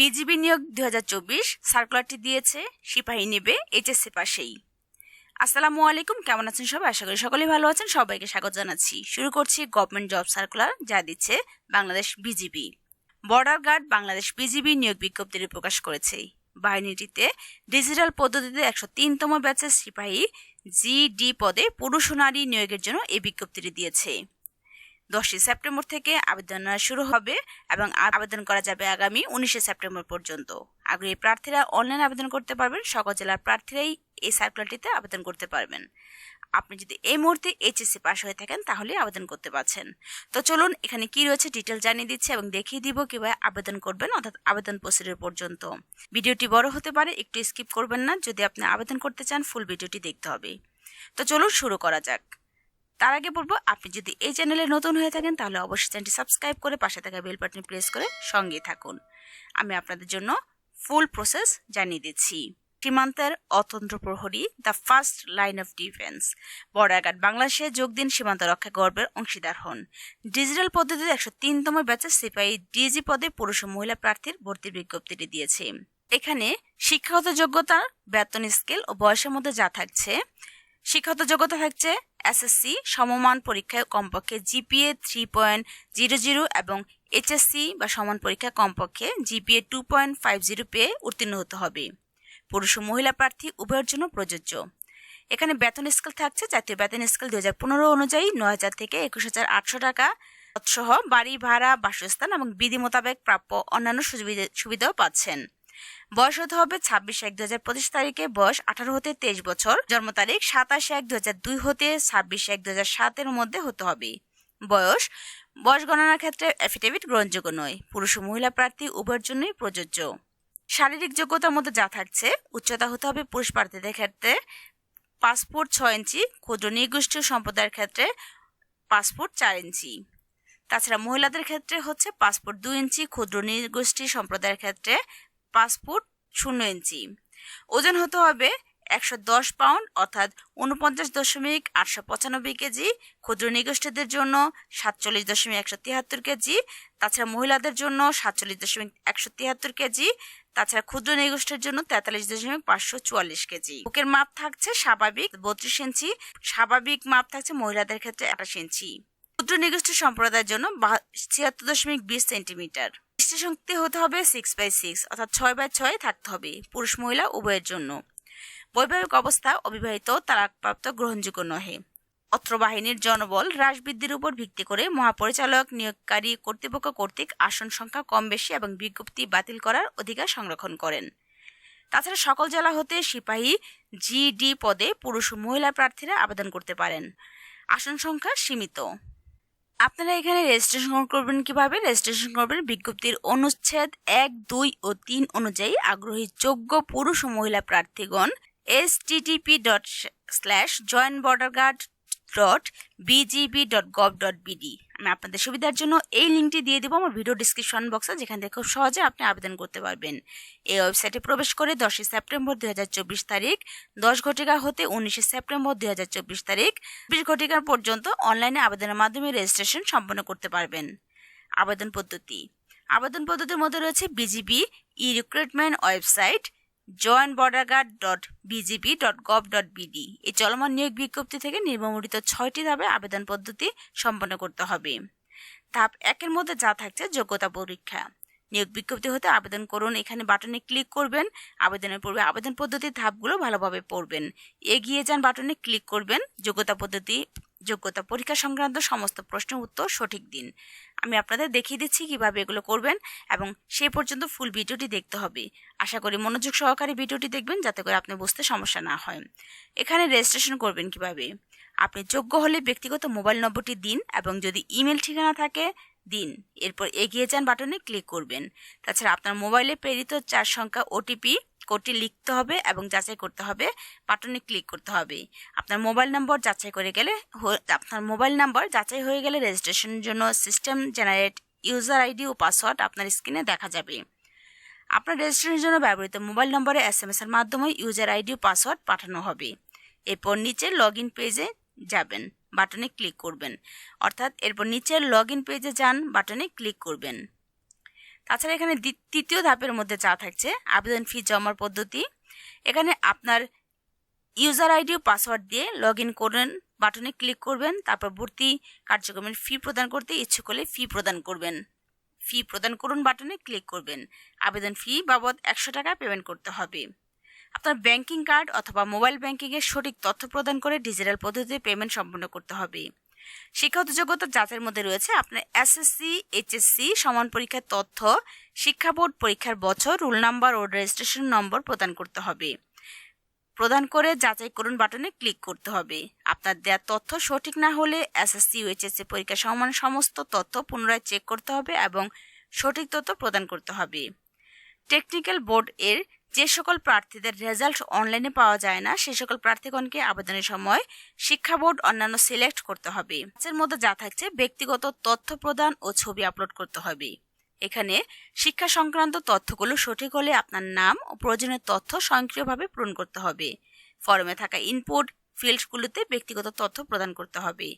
BGB নিয়োগ দু হাজার চব্বিশ সার্কুলারটি দিয়েছে, সিপাহী নেবে, এইচএসসি পাশেই। আসসালামু আলাইকুম, কেমন আছেন সবাই? আশা করি সকলেই ভালো আছেন। সবাইকে স্বাগত জানাচ্ছি। শুরু করছি গভর্নমেন্ট জব সার্কুলার, যা দিচ্ছে Bangladesh BGB. Border guard Bangladesh BGB নিয়োগ বিজ্ঞপ্তিটি প্রকাশ করেছে। বাহিনীটিতে ডিজিটাল পদ্ধতিতে একশো তিনতম ব্যাচের সিপাহী জিডি পদে পুরুষ নারী নিয়োগের জন্য এই বিজ্ঞপ্তিটি দিয়েছে। দশই সেপ্টেম্বর থেকে আবেদন শুরু হবে এবং আবেদন করা যাবে আগামী উনিশে সেপ্টেম্বর পর্যন্ত। আগ্রহী প্রার্থীরা অনলাইন আবেদন করতে পারবেন, সকল জেলার প্রার্থীরাই এই সার্কুলারটিতে আবেদন করতে পারবেন। আপনি যদি এই মুহূর্তে এইচএসসি পাশ হয়ে থাকেন, তাহলে আবেদন করতে পারছেন। তো চলুন, এখানে কি রয়েছে ডিটেল জানিয়ে দিচ্ছে এবং দেখিয়ে দিব কীভাবে আবেদন করবেন, অর্থাৎ আবেদন প্রসিডিউর পর্যন্ত। ভিডিওটি বড় হতে পারে, একটু স্কিপ করবেন না। যদি আপনি আবেদন করতে চান ফুল ভিডিওটি দেখতে হবে। তো চলুন শুরু করা যাক। তার আগে বলব, আপনি যদি এই চ্যানেলে নতুন হয়ে থাকেন, তাহলে অবশ্যই চ্যানেলটি সাবস্ক্রাইব করে পাশে থাকা বেল বাটন প্রেস করে সঙ্গে থাকুন। আমি আপনাদের জন্য ফুল প্রসেস জানিয়ে দিচ্ছি। সীমান্তের অতন্ত্র প্রহরী the first line of defence border guard বাংলাদেশে যোগ দিন সীমান্ত রক্ষা গর্বের অংশীদার হন। ডিজিটাল পদ্ধতিতে একশো তিনতম ব্যাচে সিপাহী ডিজি পদে পুরুষ ও মহিলা প্রার্থীর ভর্তির বিজ্ঞপ্তিটি দিয়েছে। এখানে শিক্ষাগত যোগ্যতা বেতন স্কেল ও বয়সের মধ্যে যা থাকছে শিক্ষাগত যোগ্যতা থাকছে এসএসসি সমমান পরীক্ষায় কমপক্ষে GPA three point zero zero এবং এইচএসসি বা সমান পরীক্ষায় কমপক্ষে GPA two point five zero পেয়ে উত্তীর্ণ হতে হবে। পুরুষ ও মহিলা প্রার্থী উভয়ের জন্য প্রযোজ্য। এখানে বেতন স্কেল থাকছে, জাতীয় বেতন স্কেল দু হাজার পনেরো অনুযায়ী নয় হাজার থেকে একুশ হাজার আটশো টাকা। সহ বাড়ি ভাড়া, বাসস্থান এবং বিধি মোতাবেক প্রাপ্য অন্যান্য সুবিধা- সুবিধাও পাচ্ছেন। বয়স হতে হবে ছাব্বিশ এক দু হাজার পঁচিশ তারিখে, বয়স আঠারো হতে তেইশ বছর। জন্ম তারিখ সাতাশ এক দু হাজার দুই হতে ছাব্বিশ এক দু হাজার সাতের মধ্যে হতে হবে। বয়স বয়স গণনার ক্ষেত্রে অ্যাফিডেভিট গ্রহণযোগ্য নয়। পুরুষ ও মহিলা প্রার্থী উভয়ের জন্যই প্রযোজ্য। শারীরিক যোগ্যতার মধ্যে যা থাকছে, উচ্চতা হতে হবে পুরুষ প্রার্থীদের ক্ষেত্রে পাসপোর্ট ছয় ইঞ্চি, ক্ষুদ্র নিগোষ্ঠীয় সম্প্রদায়ের ক্ষেত্রে পাসপোর্ট চার ইঞ্চি। তাছাড়া মহিলাদের ক্ষেত্রে হচ্ছে পাসপোর্ট দুই ইঞ্চি, ক্ষুদ্র নিগোষ্ঠী সম্প্রদায়ের ক্ষেত্রে পাসপোর্ট শূন্য ইঞ্চি। ওজন হতে হবে একশো দশ পাউন্ড, অর্থাৎ উনপঞ্চাশ দশমিক আটশো পঁচানব্বই কেজি। ক্ষুদ্র নিগোষ্ঠীদের জন্য সাতচল্লিশ দশমিক একশো তিয়াত্তর কেজি। তাছাড়া মহিলাদের জন্য সাতচল্লিশ দশমিক একশো তিয়াত্তর কেজি। তাছাড়া ক্ষুদ্র নিগোষ্ঠীর জন্য তেতাল্লিশ দশমিক পাঁচশো চুয়াল্লিশ কেজি। বুকের মাপ থাকছে স্বাভাবিক বত্রিশ ইঞ্চি। স্বাভাবিক মাপ থাকছে মহিলাদের ক্ষেত্রে আঠাশ ইঞ্চি। ক্ষুদ্র নিগোষ্ঠী সম্প্রদায়ের জন্য ছিয়াত্তর দশমিক বিশ সেন্টিমিটার। শক্তি হতে হবে সিক্স বাই সিক্স অর্থাৎ ছয় বাই ছয় থাকতে হবে পুরুষ মহিলা উভয়ের জন্য। বৈবাহিক অবস্থা অবিবাহিত, তালাকপ্রাপ্ত, গ্রহণযোগ্য নহে। অত্র বাহিনীর জনবল হ্রাস বৃদ্ধির উপর ভিত্তি করে মহাপরিচালক নিয়োগকারী কর্তৃপক্ষ কর্তৃক আসন সংখ্যা কম বেশি এবং বিজ্ঞপ্তি বাতিল করার অধিকার সংরক্ষণ করেন। তাছাড়া সকল জেলা হতে সিপাহী জিডি পদে পুরুষ ও মহিলা প্রার্থীরা আবেদন করতে পারেন। আসন সংখ্যা সীমিত। আপনারা এখানে রেজিস্ট্রেশন করবেন কীভাবে? রেজিস্ট্রেশন করবেন বিজ্ঞপ্তির অনুচ্ছেদ এক, দুই ও তিন অনুযায়ী আগ্রহী যোগ্য পুরুষ ও মহিলা প্রার্থীগণ S TTP dot slash joint border guard dot BGB dot gov dot BD আমি আপনাদের সুবিধার জন্য এই লিঙ্কটি দিয়ে দেবো আমার ভিডিও ডিসক্রিপশন বক্সে যেখান থেকে খুব সহজে আপনি আবেদন করতে পারবেন। এই ওয়েবসাইটে প্রবেশ করে দশই সেপ্টেম্বর দুই হাজার চব্বিশ তারিখ, দশ ঘটিকা হতে উনিশে সেপ্টেম্বর দুই হাজার চব্বিশ তারিখ, বিশ ঘটিকা পর্যন্ত অনলাইনে আবেদনের মাধ্যমে রেজিস্ট্রেশন সম্পন্ন করতে পারবেন। আবেদন পদ্ধতি। আবেদন পদ্ধতির মধ্যে রয়েছে BGB e recruitment website joint border guard dot BGB dot gov dot BD এই চলমান নিয়োগ বিজ্ঞপ্তি থেকে নির্মমূলিত ছয়টি ধাপে আবেদন পদ্ধতি সম্পন্ন করতে হবে। ধাপ একের মধ্যে যা থাকছে যোগ্যতা পরীক্ষা। নিয়োগ বিজ্ঞপ্তি হতে আবেদন করুন, এখানে বাটনে ক্লিক করবেন, আবেদনের পূর্বে আবেদন পদ্ধতির ধাপগুলো ভালোভাবে পড়বেন। এগিয়ে যান বাটনে ক্লিক করবেন, যোগ্যতা পদ্ধতি, যোগ্যতা পরীক্ষা সংক্রান্ত সমস্ত প্রশ্নের উত্তর, সঠিক দিন। আমি আপনাদের দেখিয়ে দিচ্ছি কীভাবে এগুলো করবেন এবং সে পর্যন্ত ফুল ভিডিওটি দেখতে হবে। আশা করি মনোযোগ সহকারে ভিডিওটি দেখবেন যাতে করে আপনি বুঝতে সমস্যা না হয়। এখানে রেজিস্ট্রেশন করবেন কীভাবে? আপনি যোগ্য হলে ব্যক্তিগত মোবাইল নম্বরটি দিন এবং যদি ইমেল ঠিকানা থাকে, দিন। এরপর এগিয়ে যান বাটনে ক্লিক করবেন। তাছাড়া আপনার মোবাইলে প্রেরিত চার সংখ্যা ওটিপি কোডটি লিখতে হবে এবং যাচাই করতে হবে। বাটনে ক্লিক করতে হবে। আপনার মোবাইল নম্বর যাচাই করে গেলে আপনার মোবাইল নাম্বার যাচাই হয়ে গেলে রেজিস্ট্রেশনের জন্য সিস্টেম জেনারেট ইউজার আইডি ও পাসওয়ার্ড আপনার স্ক্রিনে দেখা যাবে। আপনার রেজিস্ট্রেশনের জন্য ব্যবহৃত মোবাইল নম্বরে এস এম এর মাধ্যমে ইউজার আইডি ও পাসওয়ার্ড পাঠানো হবে। এরপর নিচে লগ ইন পেজে যাবেন, বাটনে ক্লিক করবেন। অর্থাৎ এরপর নিচের লগ ইন পেজে যান, বাটনে ক্লিক করবেন। তাছাড়া এখানে তৃতীয় ধাপের মধ্যে যা থাকছে, আবেদন ফি জমার পদ্ধতি। এখানে আপনার ইউজার আইডি ও পাসওয়ার্ড দিয়ে লগ ইন করবেন বাটনে ক্লিক করবেন, তারপর ভর্তি কার্যক্রমের ফি প্রদান করতে ইচ্ছুক হলে ফি প্রদান করবেন। ফি প্রদান করুন বাটনে ক্লিক করবেন। আবেদন ফি বাবদ একশো টাকা পেমেন্ট করতে হবে। আপনার ব্যাংকিং কার্ড অথবা মোবাইল ব্যাংকিংয়ের সঠিক তথ্য প্রদান করে ডিজিটাল পদ্ধতিতে পেমেন্ট সম্পন্ন করতে হবে। শিক্ষাগত যোগ্যতা যাচাইয়ের মধ্যে রয়েছে আপনার এসএসসি এইচএসসি সমান পরীক্ষার তথ্য, শিক্ষা বোর্ড পরীক্ষার বছর, রোল নাম্বার ও রেজিস্ট্রেশন নম্বর প্রদান করতে হবে। প্রদান করে যাচাই করুন বাটনে ক্লিক করতে হবে। আপনার দেওয়া তথ্য সঠিক না হলে এসএসসি ও এইচএসসি পরীক্ষা সমান সমস্ত তথ্য পুনরায় চেক করতে হবে এবং সঠিক তথ্য প্রদান করতে হবে। টেকনিক্যাল বোর্ড এর যে সকল প্রার্থীদের রেজাল্ট অনলাইনে পাওয়া যায় না, সে সকল প্রার্থীগণকে আবেদনের সময় শিক্ষা বোর্ড অন্যান্য সিলেক্ট করতে হবে। এর মধ্যে যা থাকছে, ব্যক্তিগত তথ্য প্রদান ও ছবি আপলোড করতে হবে। এখানে শিক্ষা সংক্রান্ত তথ্যগুলো সঠিক হলে আপনার নাম ও প্রয়োজনীয় তথ্য স্বয়ংক্রিয়ভাবে পূরণ করতে হবে। ফর্মে থাকা ইনপুট ফিল্ডগুলোতে ব্যক্তিগত তথ্য প্রদান করতে হবে।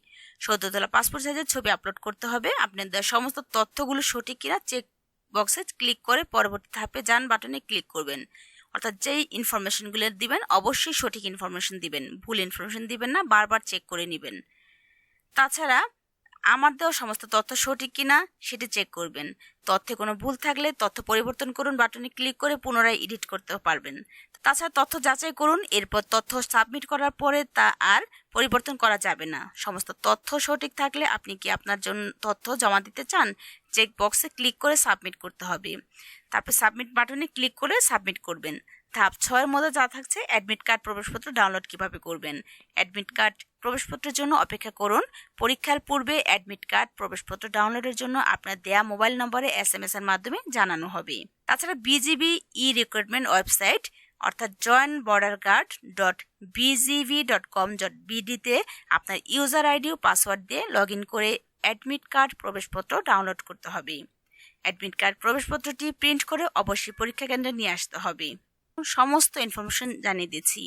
সদ্য তোলা পাসপোর্ট সাইজের ছবি আপলোড করতে হবে। আপনার দেওয়া সমস্ত তথ্যগুলো সঠিক কিনা চেক বক্সে ক্লিক করে পরবর্তী ধাপে যান বাটনে ক্লিক করবেন। অর্থাৎ যেই ইনফরমেশনগুলো দিবেন, অবশ্যই সঠিক ইনফরমেশন দিবেন। ভুল ইনফরমেশন দিবেন না, বারবার চেক করে নেবেন। তাছাড়া আমার দেওয়া সমস্ত তথ্য সঠিক কিনা সেটি চেক করবেন। তথ্যে কোনো ভুল থাকলে তথ্য পরিবর্তন করুন বাটনে ক্লিক করে পুনরায় এডিট করতে পারবেন। তাছাড়া তথ্য যাচাই করুন, এরপর তথ্য সাবমিট করার পরে তা আর পরিবর্তন করা যাবে না। সমস্ত তথ্য সঠিক থাকলে আপনি কি আপনার জন্য তথ্য জমা দিতে চান? চেক বক্সে ক্লিক করে সাবমিট করতে হবে। তারপর সাবমিট বাটনে ক্লিক করে সাবমিট করবেন। ধাপ ছয়ের মধ্যে যা থাকছে অ্যাডমিট কার্ড প্রবেশপত্র ডাউনলোড কীভাবে করবেন? অ্যাডমিট কার্ড প্রবেশপত্রের জন্য অপেক্ষা করুন। পরীক্ষার পূর্বে অ্যাডমিট কার্ড প্রবেশপত্র ডাউনলোডের জন্য আপনার দেয়া মোবাইল নম্বরে এস এম এস এর মাধ্যমে জানানো হবে। তাছাড়া বিজিবি ই রিক্রুটমেন্ট ওয়েবসাইট অর্থাৎ joint border guard dot BGV dot com dot বিডিতে আপনার ইউজার আইডি ও পাসওয়ার্ড দিয়ে লগ ইন করে অ্যাডমিট কার্ড প্রবেশপত্র ডাউনলোড করতে হবে। অ্যাডমিট কার্ড প্রবেশপত্রটি প্রিন্ট করে অবশ্যই পরীক্ষা কেন্দ্রে নিয়ে আসতে হবে। সমস্ত ইনফরমেশন জানিয়ে দিচ্ছি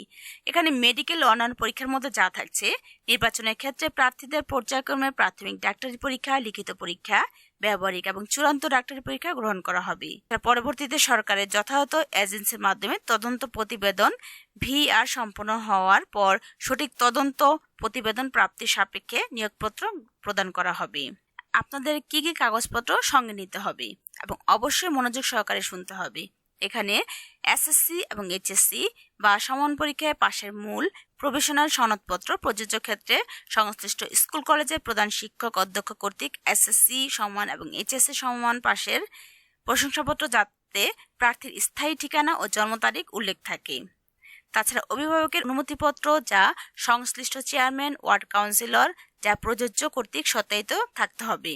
এখানে মেডিকেল অন্যান্য পরীক্ষার মধ্যে যা থাকছে, নির্বাচনের ক্ষেত্রে প্রার্থীদের পর্যায়ক্রমে প্রাথমিক ডাক্তারি পরীক্ষা, লিখিত পরীক্ষা, ব্যবহারিক এবং চূড়ান্ত ডাক্তারি পরীক্ষা গ্রহণ করা হবে। পরবর্তীতে সরকারের যথাযথ এজেন্সির মাধ্যমে তদন্ত প্রতিবেদন ভিআর সম্পন্ন হওয়ার পর সঠিক তদন্ত প্রতিবেদন প্রাপ্তির সাপেক্ষে নিয়োগপত্র প্রদান করা হবে। আপনাদের কি কি কাগজপত্র সঙ্গে নিতে হবে? এবং অবশ্যই মনোযোগ সহকারে শুনতে হবে। এখানে এসএসসি এবং এইচএসসি বা সমান পরীক্ষায় পাশের মূল প্রফেশনাল সনদপত্র প্রযোজ্য ক্ষেত্রে সংশ্লিষ্ট স্কুল কলেজের প্রধান শিক্ষক, অধ্যক্ষ কর্তৃক এসএসসি সমান এবং এইচএসসি সমান পাশের প্রশংসাপত্র যাতে প্রার্থীর স্থায়ী ঠিকানা ও জন্ম তারিখ উল্লেখ থাকে। তাছাড়া অভিভাবকের অনুমতিপত্র যা সংশ্লিষ্ট চেয়ারম্যান, ওয়ার্ড কাউন্সিলর, যা প্রযোজ্য কর্তৃক সত্যায়িত থাকতে হবে।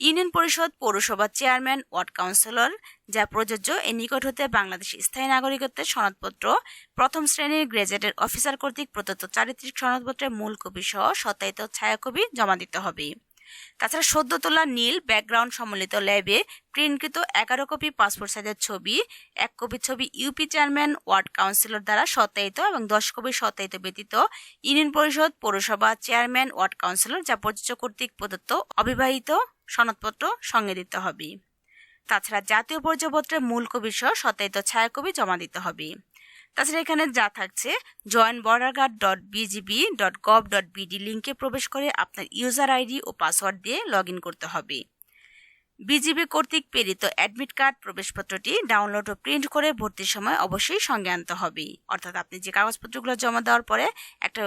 ইউনিয়ন পরিষদ পৌরসভার চেয়ারম্যান, ওয়ার্ড কাউন্সিলর, যা প্রযোজ্য এ নিকট হতে বাংলাদেশ স্থায়ী নাগরিকত্বের সনদপত্র, প্রথম শ্রেণির গ্রেজেটের অফিসার কর্তৃক প্রদত্ত চারিত্রিক সনদপত্রের মূল কপি সহ সত্যায়িত ছায়াকপি জমা দিতে হবে। তাছাড়া সদ্য তোলা নীল ব্যাকগ্রাউন্ড সম্মিলিত ল্যাবে প্রিন্টকৃত এগারো কপি পাসপোর্ট সাইজের ছবি, এক কপি ছবি ইউপি চেয়ারম্যান ওয়ার্ড কাউন্সিলর দ্বারা সত্যায়িত এবং দশ কপি সত্যায়িত ব্যতীত ইউনিয়ন পরিষদ, পৌরসভা চেয়ারম্যান ওয়ার্ড কাউন্সিলর যা প্রযোজ্য কর্তৃক প্রদত্ত অবিবাহিত সনদপত্র সঙ্গে দিতে হবে। তাছাড়া জাতীয় পরিচয়পত্রের মূল কবি সহ সত্যায়িত ছায়াকবি জমা দিতে হবে। তাছাড়া এখানে যা থাকছে joint border guard dot BGB dot gov dot BD লিঙ্কে প্রবেশ করে আপনার ইউজার আইডি ও পাসওয়ার্ড দিয়ে লগ করতে হবে। বিজিবি কর্তৃক প্রেরিত অ্যাডমিট কার্ড প্রবেশপত্রটি ডাউনলোড ও প্রিন্ট করে ভর্তির সময় অবশ্যই সঙ্গে আনতে হবে। অর্থাৎ আপনি যে কাগজপত্রগুলো জমা দেওয়ার পরে একটা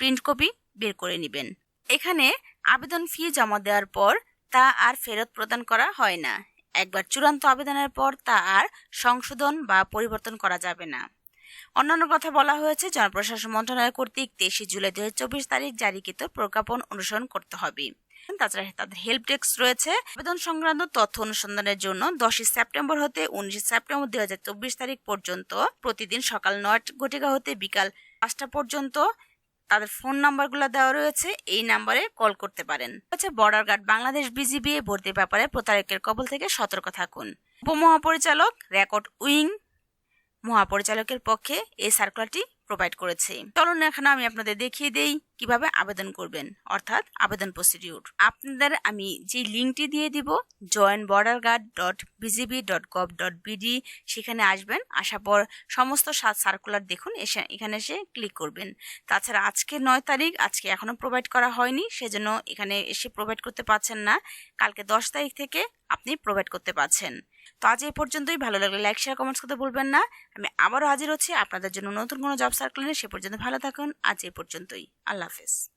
প্রিন্ট কপি বের করে নেবেন। এখানে আবেদন ফি জমা দেওয়ার পর তা আর ফেরত প্রদান করা হয় না। একবার চূড়ান্ত আবেদনের পর তা আর সংশোধন বা পরিবর্তন করা যাবে না। অন্যান্য কথা বলা হয়েছে জনপ্রশাসন মন্ত্রণালয় কর্তৃক তেইশে জুলাই দু চব্বিশ তারিখ জারিকৃত প্রজ্ঞাপন অনুসরণ করতে হবে। তাছাড়া তাদের হেল্প ডেস্ক রয়েছে। আবেদন সংক্রান্ত তথ্য অনুসন্ধানের জন্য দশই সেপ্টেম্বর হতে উনিশে সেপ্টেম্বর দুই হাজার চব্বিশ তারিখ পর্যন্ত, প্রতিদিন সকাল নয় ঘটিকা হতে বিকাল পাঁচটা পর্যন্ত তাদের ফোন নাম্বারগুলো দেওয়া রয়েছে। এই নাম্বারে কল করতে পারেন। হচ্ছে বর্ডার গার্ড বাংলাদেশ বিজিবি ভর্তির ব্যাপারে প্রতারকের কবল থেকে সতর্ক থাকুন। উপমহাপরিচালক রেকর্ড উইং মহাপরিচালকের পক্ষে এই সার্কুলারটি প্রোভাইড করেছে। চলুন এখন আমি আপনাদের দেখিয়ে দেই। কীভাবে আবেদন করবেন? অর্থাৎ আবেদন প্রসিডিউর। আপনাদের আমি যে লিঙ্কটি দিয়ে দিব join border guard dot BGB dot gov dot BD সেখানে আসবেন, আসার পর সমস্ত সাত সার্কুলার দেখুন, এসে এখানে এসে ক্লিক করবেন। তাছাড়া আজকে নয় তারিখ, আজকে এখনও প্রোভাইড করা হয়নি, সেজন্য এখানে এসে প্রোভাইড করতে পারছেন না। কালকে দশ তারিখ থেকে আপনি প্রোভাইড করতে পারছেন। তো আজ এই পর্যন্তই, ভালো লাগলে লাইক শেয়ার কমেন্টস করতে ভুলবেন না। আমি আবারও হাজির হচ্ছি আপনাদের জন্য নতুন কোনো জব সার্কুল নিয়ে সে পর্যন্ত ভালো থাকুন, আজ এই পর্যন্তই। আল্লাহ Hafiz.